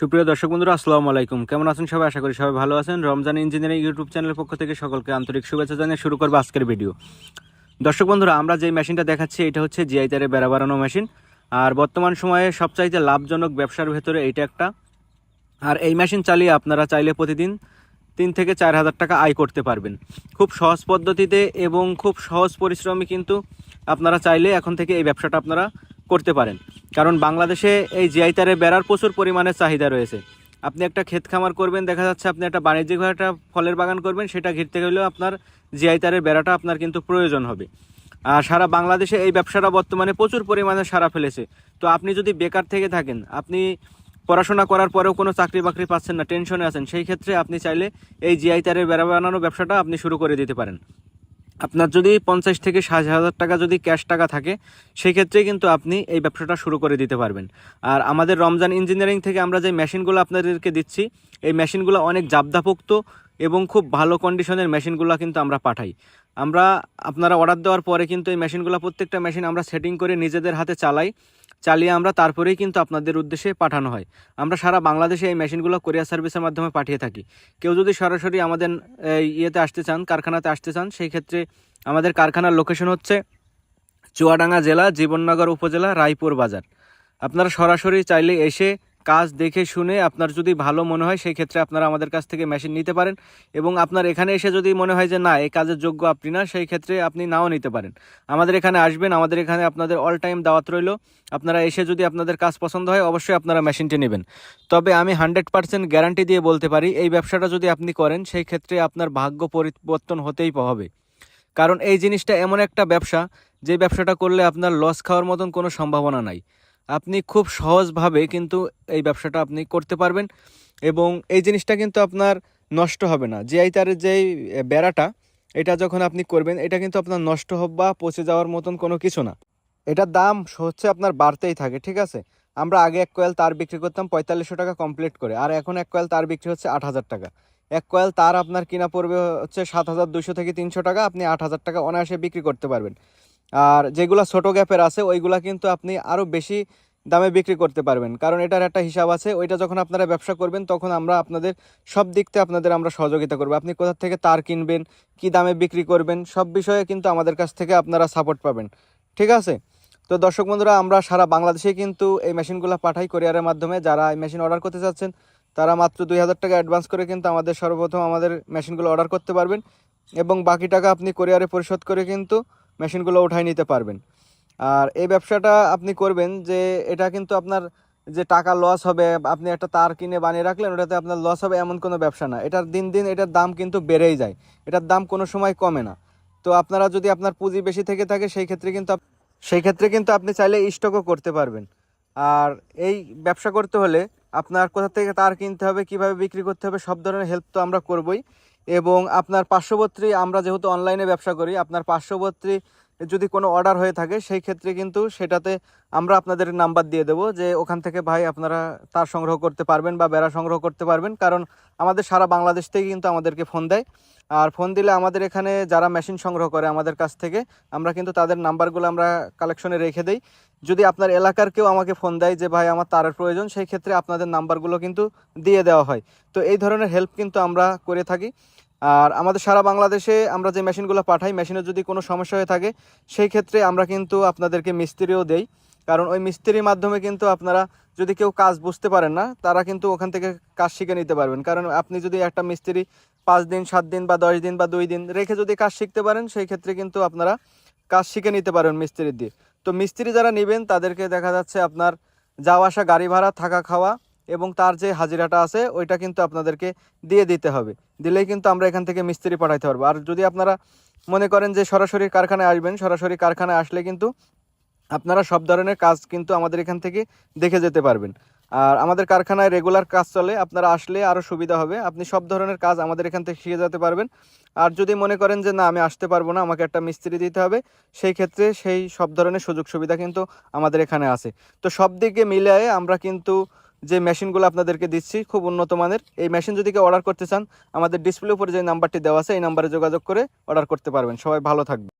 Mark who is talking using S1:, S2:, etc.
S1: সুপ্রিয় দর্শক বন্ধুরা, আসসালামু আলাইকুম। কেমন আছেন সবাই? আশা করি সবাই ভালো আছেন। রমজান ইঞ্জিনিয়ারিং ইউটিউব চ্যানেলের পক্ষ থেকে সকলকে আন্তরিক শুভেচ্ছা জানিয়ে শুরু করব আজকের ভিডিও। দর্শক বন্ধুরা, আমরা যে মেশিনটা দেখাচ্ছি, এটা হচ্ছে জিআই তারে বেড়া বাড়ানো মেশিন। আর বর্তমান সময়ে সবচাইতে লাভজনক ব্যবসার ভেতরে এইটা একটা। আর এই মেশিন চালিয়ে আপনারা চাইলে প্রতিদিন তিন থেকে চার হাজার টাকা আয় করতে পারবেন। খুব সহজ পদ্ধতিতে এবং খুব সহজ পরিশ্রমে কিন্তু আপনারা চাইলে এখন থেকে এই ব্যবসাটা আপনারা করতে পারেন। কারণ বাংলাদেশে এই জিআই তারে বেড়ার প্রচুর পরিমাণে চাহিদা রয়েছে। আপনি একটা ক্ষেত খামার করবেন, দেখা যাচ্ছে আপনি একটা বাণিজ্যিকভাবে একটা ফলের বাগান করবেন, সেটা ঘিরতে গেলেও আপনার জিআই তারের বেড়াটা আপনার কিন্তু প্রয়োজন হবে। আর সারা বাংলাদেশে এই ব্যবসাটা বর্তমানে প্রচুর পরিমাণে সারা ফেলেছে। তো আপনি যদি বেকার থেকে থাকেন, আপনি পড়াশোনা করার পরেও কোনো চাকরি বাকরি পাচ্ছেন না, টেনশনে আছেন, সেই ক্ষেত্রে আপনি চাইলে এই জিআই তারের বেড়া বানানো ব্যবসাটা আপনি শুরু করে দিতে পারেন। আপনার যদি পঞ্চাশ থেকে ষাট হাজার টাকা যদি ক্যাশ টাকা থাকে সেই ক্ষেত্রে কিন্তু আপনি এই ব্যবসাটা শুরু করে দিতে পারবেন। আর আমাদের রমজান ইঞ্জিনিয়ারিং থেকে আমরা যে মেশিনগুলো আপনাদেরকে দিচ্ছি, এই মেশিনগুলো অনেক জাবদাপোক্ত এবং খুব ভালো কন্ডিশনের মেশিনগুলো কিন্তু আমরা পাঠাই। আমরা আপনারা অর্ডার দেওয়ার পরে কিন্তু এই মেশিনগুলো প্রত্যেকটা মেশিন আমরা সেটিং করে নিজেদের হাতে চালাই। চালিয়ে আমরা তারপরেই কিন্তু আপনাদের উদ্দেশ্যে পাঠানো হয়। আমরা সারা বাংলাদেশে এই মেশিনগুলো কোরিয়ার সার্ভিসের মাধ্যমে পাঠিয়ে থাকি। কেউ যদি সরাসরি আমাদের ইয়েতে আসতে চান, কারখানাতে আসতে চান, সেই ক্ষেত্রে আমাদের কারখানার লোকেশন হচ্ছে চুয়াডাঙ্গা জেলা, জীবননগর উপজেলা, রায়পুর বাজার। আপনারা সরাসরি চাইলে এসে কাজ দেখে শুনে আপনার যদি ভালো মনে হয় সেই ক্ষেত্রে আপনারা আমাদের কাছ থেকে মেশিন নিতে পারেন এবং আপনার এখানে এসে যদি মনে হয় যে, না, এই কাজের যোগ্য আপনি না সেই ক্ষেত্রে আপনি নাও নিতে পারেন। আমাদের এখানে আসবেন, আমাদের এখানে আপনাদের অল টাইম দাওয়াত রইল। আপনারা এসে যদি আপনাদের কাজ পছন্দ হয়, অবশ্যই আপনারা মেশিনটি নেবেন। তবে আমি হান্ড্রেড পার্সেন্ট গ্যারান্টি দিয়ে বলতে পারি, এই ব্যবসাটা যদি আপনি করেন সেই ক্ষেত্রে আপনার ভাগ্য পরিবর্তন হতেই হবে। কারণ এই জিনিসটা এমন একটা ব্যবসা, যে ব্যবসাটা করলে আপনার লস খাওয়ার মতন কোনো সম্ভাবনা নাই। আপনি খুব সহজভাবে কিন্তু এই ব্যবসাটা আপনি করতে পারবেন এবং এই জিনিসটা কিন্তু আপনার নষ্ট হবে না। জিআই তারের যেই বেড়াটা, এটা যখন আপনি করবেন, এটা কিন্তু আপনার নষ্ট হোক বা পচে যাওয়ার মতন কোনো কিছু না। এটার দাম হচ্ছে আপনার বাড়তেই থাকে, ঠিক আছে? আমরা আগে এক কয়েল তার বিক্রি করতাম পঁয়তাল্লিশশো টাকা কমপ্লিট করে, আর এখন এক কয়েল তার বিক্রি হচ্ছে আট হাজার টাকা। এক কয়েল তার আপনার কিনা পড়বে হচ্ছে সাত হাজার দুশো থেকে তিনশো টাকা, আপনি আট হাজার টাকা অনায়াসে বিক্রি করতে পারবেন। আর যেগুলো ছোটো গ্যাপের আছে, ওইগুলা কিন্তু আপনি আরও বেশি দামে বিক্রি করতে পারবেন। কারণ এটার একটা হিসাব আছে, ওইটা যখন আপনারা ব্যবসা করবেন, তখন আমরা আপনাদের সব দিক থেকে আপনাদের আমরা সহযোগিতা করব। আপনি কোথা থেকে তার কিনবেন, কি দামে বিক্রি করবেন, সব বিষয়ে কিন্তু আমাদের কাছ থেকে আপনারা সাপোর্ট পাবেন। ঠিক আছে? তো দর্শক বন্ধুরা, আমরা সারা বাংলাদেশে কিন্তু এই মেশিনগুলো পাঠাই কোরিয়ারের মাধ্যমে। যারা এই মেশিন অর্ডার করতে চাচ্ছেন, তারা মাত্র দুই হাজার টাকা অ্যাডভান্স করে কিন্তু আমাদের সর্বপ্রথম আমাদের মেশিনগুলো অর্ডার করতে পারবেন। এবং বাকি টাকা আপনি কোরিয়ারে পরিশোধ করে কিন্তু মেশিনগুলো উঠাই নিতে পারবেন। আর এই ব্যবসাটা আপনি করবেন যে, এটা কিন্তু আপনার যে টাকা লস হবে, আপনি একটা তার কিনে বানিয়ে রাখলেন, ওটাতে আপনার লস হবে এমন কোনো ব্যবসা না। এটার দিন দিন এটার দাম কিন্তু বেড়েই যায়। এটার দাম কোনো সময় কমে না। তো আপনারা যদি আপনার পুঁজি বেশি থেকে থাকে, সেই ক্ষেত্রে কিন্তু সেই ক্ষেত্রে কিন্তু আপনি চাইলে স্টকও করতে পারবেন। আর এই ব্যবসা করতে হলে আপনার কোথা থেকে তার কিনতে হবে, কীভাবে বিক্রি করতে হবে, সব ধরনের হেল্প তো আমরা করবই। এবং আপনার পার্শ্ববর্তী, আমরা যেহেতু অনলাইনে ব্যবসা করি, আপনার পার্শ্ববর্তী যদি কোনো অর্ডার হয়ে থাকে, সেই ক্ষেত্রে কিন্তু সেটাতে আমরা আপনাদের নাম্বার দিয়ে দেবো যে ওখান থেকে ভাই আপনারা তার সংগ্রহ করতে পারবেন বা বেড়া সংগ্রহ করতে পারবেন। কারণ আমাদের সারা বাংলাদেশ থেকে কিন্তু আমাদেরকে ফোন দেয়। আর ফোন দিলে আমাদের এখানে যারা মেশিন সংগ্রহ করে আমাদের কাছ থেকে, আমরা কিন্তু তাদের নাম্বারগুলো আমরা কালেকশনে রেখে দেই। যদি আপনার এলাকার কেউ আমাকে ফোন দেয় যে, ভাই, আমার তারের প্রয়োজন, সেই ক্ষেত্রে আপনাদের নাম্বারগুলো কিন্তু দিয়ে দেওয়া হয়। তো এই ধরনের হেল্প কিন্তু আমরা করে থাকি। আর আমাদের সারা বাংলাদেশে আমরা যে মেশিনগুলো পাঠাই মেশিনের যদি কোনো সমস্যা হয়ে থাকে, সেই ক্ষেত্রে আমরা কিন্তু আপনাদেরকে মিস্ত্রিও দেই। কারণ ওই মিস্ত্রির মাধ্যমে কিন্তু আপনারা যদি কেউ কাজ বুঝতে পারেন না, তারা কিন্তু ওখান থেকে কাজ শিখে নিতে পারবেন। কারণ আপনি যদি একটা মিস্ত্রি পাঁচ দিন, সাত দিন বা দশ দিন বা দুই দিন রেখে যদি কাজ শিখতে পারেন, সেই ক্ষেত্রে কিন্তু আপনারা কাজ শিখে নিতে পারেন মিস্ত্রির দিয়ে। তো মিস্ত্রি যারা নেবেন, তাদেরকে দেখা যাচ্ছে আপনার যাওয়া আসা, গাড়ি ভাড়া, থাকা খাওয়া এবং তার যে হাজিরাটা আছে, ওইটা কিন্তু আপনাদেরকে দিয়ে দিতে হবে। দিলেই কিন্তু আমরা এখান থেকে মিস্ত্রি পাঠাইতে পারব। আর যদি আপনারা মনে করেন যে সরাসরি কারখানায় আসবেন, সরাসরি কারখানায় আসলে কিন্তু আপনারা সব ধরনের কাজ কিন্তু আমাদের এখান থেকে দেখে যেতে পারবেন। আর আমাদের কারখানায় রেগুলার কাজ চলে, আপনারা আসলে আরও সুবিধা হবে। আপনি সব ধরনের কাজ আমাদের এখান থেকে শিখে যেতে পারবেন। আর যদি মনে করেন যে, না, আমি আসতে পারব না, আমাকে একটা মিস্ত্রি দিতে হবে, সেই ক্ষেত্রে সেই সব ধরনের সুযোগ সুবিধা কিন্তু আমাদের এখানে আছে। তো সব দিকে মিলিয়ে আমরা কিন্তু যে মেশিনগুলো আপনাদেরকে দিচ্ছি, খুব উন্নত মানের, এই মেশিন যদি কেউ অর্ডার করতে চান, আমাদের ডিসপ্লে উপরে যে নাম্বারটি দেওয়া আছে, এই নাম্বারে যোগাযোগ করে অর্ডার করতে পারবেন। সবাই ভালো থাকবে